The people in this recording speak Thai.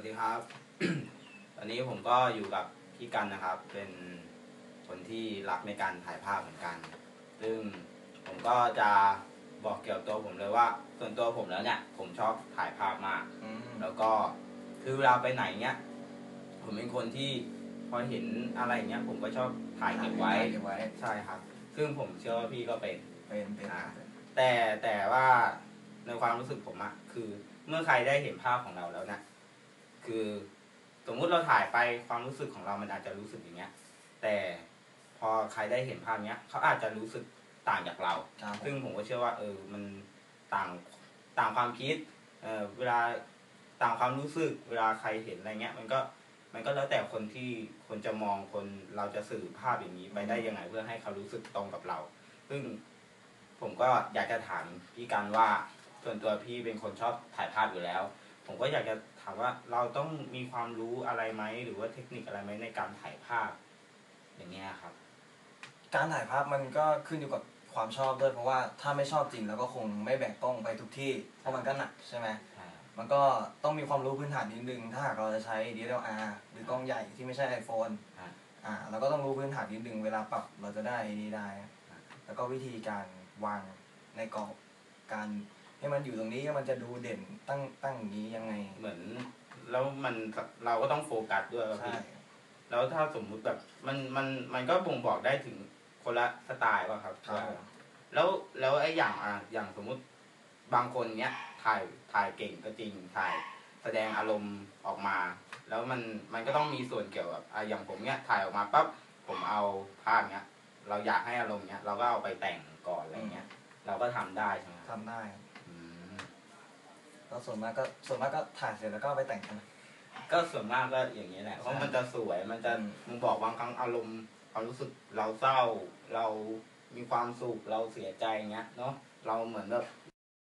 วัสดีครับ วันนี้ผมก็อยู่กับพี่กันนะครับ เป็นคนที่รักในการถ่ายภาพเหมือนกัน ซึ่งผมก็จะบอกเกี่ยวกับตัวผมเลยว่า ส่วนตัวผมแล้วเนี่ย ผมชอบถ่ายภาพมากอืมแล้วก็คือเวลาไปไหนเนี่ยผมเป็นคนที่พอเห็นอะไรเงี้ย ผมก็ชอบถ่ายเก็บไว้เก็บไว้ใช่ครับ ซึ่งผมเชื่อว่าพี่ก็เป็น เป็นเป็นอ่าแต่แต่ว่าในความรู้สึกผมอะคือเมื่อใครได้เห็นภาพของเราแล้วเนี่ย คือสมมุติเราถ่ายไปความรู้สึกของเรามันอาจจะรู้สึกอย่างเงี้ย แต่พอใครได้เห็นภาพเนี้ยเขาอาจจะรู้สึกต่างจากเรา ครับผมซึ่งผมก็เชื่อว่า เออมันต่างต่างความคิด เออเวลาต่างความรู้สึก เวลาใครเห็นอะไรเงี้ย มันก็มันก็แล้วแต่คนที่คนจะมองคนเราจะสื่อภาพอย่างนี้ไปได้ยังไงเพื่อให้เขารู้สึกตรงกับเรา ซึ่งผมก็อยากจะถามพี่กันว่าส่วนตัวพี่เป็นคนชอบถ่ายภาพอยู่แล้ว ผมก็อยากจะถามว่าเราต้องมีความรู้อะไรไหมหรือว่าเทคนิคอะไรไหมในการถ่ายภาพ อย่างเงี้ยครับ การถ่ายภาพมันก็ขึ้นอยู่กับความชอบด้วยเพราะว่าถ้าไม่ชอบจริงแล้วก็คงไม่แบกกล้องไปทุกที่ เพราะมันก็หนักใช่ไหมใช่ครับมันก็ต้องมีความรู้พื้นฐานนิดนึงถ้าหากเราจะใช้ DSLR หรือกล้องใหญ่ที่ไม่ใช่ iPhone ครับอ่าเราก็ต้องรู้พื้นฐานนิดนึงเวลาปรับเราจะได้นี่ได้ แล้วก็วิธีการวางในกรอบการ ให้มันอยู่ตรงนี้มันจะดูเด่นตั้งตั้งอย่างนี้ยังไง เหมือน แล้วมันเราก็ต้องโฟกัสด้วยครับใช่พี่แล้วถ้าสมมุติแบบมันมันมันก็บ่งบอกได้ถึงคนละสไตล์ป่ะครับครับว่าผมแล้วแล้วไอ้อย่างอะอย่างสมมุติบางคนเนี้ยถ่ายถ่ายเก่งก็จริงถ่ายแสดงอารมณ์ออกมา แล้วมันมันก็ต้องมีส่วนเกี่ยวกับอะอย่างผมเนี้ยถ่ายออกมาปั๊บผมเอาภาพเนี้ย เราอยากให้อารมณ์เนี้ยเราก็เอาไปแต่งก่อนอะไรเงี้ย เราก็ทำได้ใช่ไหมครับทำได้อืม แล้วส่วนมากก็ส่วนมากก็ถ่ายเสร็จแล้วก็เอาไปแต่งกัน ก็ส่วนมากก็อย่างนี้แหละเพราะมันจะสวยมันจะอืมมึงบอกบางครั้งอารมณ์ความรู้สึกเราเศร้า เรามีความสุขเราเสียใจเงี้ยเนาะเราเหมือนแบบ